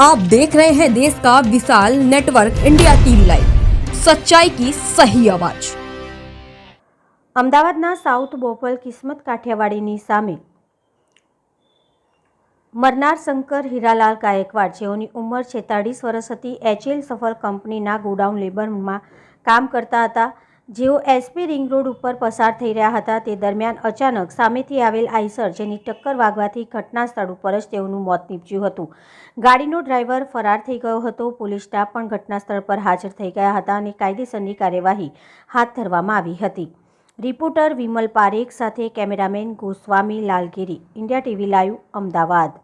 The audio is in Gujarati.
आप देख रहे हैं देश का विशाल नेटवर्क इंडिया टीवी लाइव सच्चाई की सही आवाज અમદાવાદના સાઉથ બોપલ કિસ્મત કાઠિયાવાડીની સામે મરનાર શંકર હીરાલાલ ગાયકવાડ જેઓની ઉંમર છેતાળીસ વર્ષ હતી એચએલ સફર કંપનીના ગોડાઉન લેબરમાં કામ કરતા હતા જેઓ એસપી રિંગ રોડ ઉપર પસાર થઈ રહ્યા હતા, તે દરમિયાન અચાનક સામેથી આવેલ આઈસર, જેની ટક્કર વાગવાથી ઘટના સ્થળ ઉપર જ તેઓનું મોત નીપજ્યું હતું. ગાડીનો ડ્રાઈવર ફરાર થઈ ગયો હતો. પોલીસ સ્ટાફ પણ ઘટના સ્થળ પર હાજર થઈ ગયા હતા અને કાયદેસરની કાર્યવાહી હાથ ધરવામાં આવી હતી. રિપોર્ટર વિમલ પારેખ સાથે cameraman Goswami Lalgiri, India TV live, Ahmedabad.